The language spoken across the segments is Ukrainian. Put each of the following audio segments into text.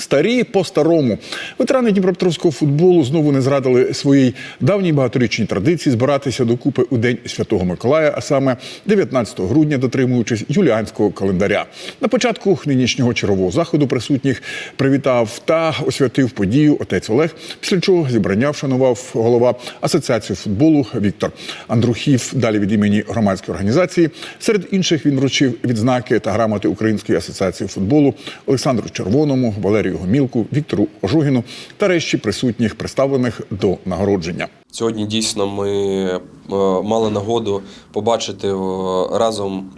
Старі по старому ветерани Дніпропетровського футболу знову не зрадили своїй давній багаторічній традиції збиратися докупи у день Святого Миколая, а саме 19 грудня, дотримуючись юліанського календаря. На початку нинішнього чергового заходу присутніх привітав та освятив подію отець Олег. Після чого зібрання вшанував голова асоціації футболу Віктор Андрухів. Далі від імені громадської організації. Серед інших він вручив відзнаки та грамоти Української асоціації футболу Олександру Червоному, Валерію Гомілку, Віктору Ожугіну та решті присутніх, представлених до нагородження. Сьогодні дійсно ми е, мали нагоду побачити е, разом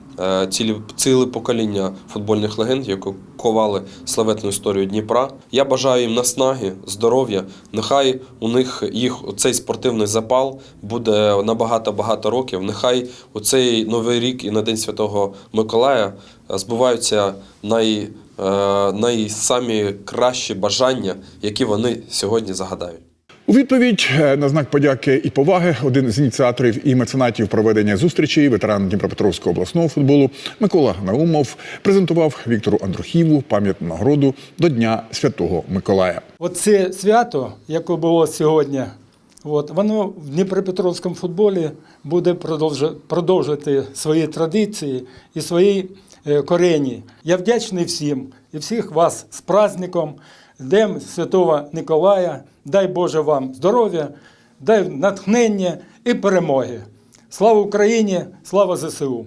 цілі, ціле покоління футбольних легенд, які ковали славетну історію Дніпра. Я бажаю їм наснаги, здоров'я. Нехай у них їх цей спортивний запал буде на багато-багато років. Нехай у цей новий рік і на День Святого Миколая е, збуваються най, е, найсамі кращі бажання, які вони сьогодні загадають. У відповідь е, на знак подяки і поваги один з ініціаторів і меценатів проведення зустрічі, ветеран Дніпропетровського обласного футболу Микола Наумов, презентував Віктору Андрухіву пам'ятну нагороду до Дня Святого Миколая. Оце свято, яке було сьогодні, от, воно в Дніпропетровському футболі буде продовжу- продовжувати свої традиції і свої е, корені. Я вдячний всім і всіх вас з праздником, Днем Святого Николая. Дай Боже вам здоров'я, дай натхнення і перемоги. Слава Україні! Слава ЗСУ!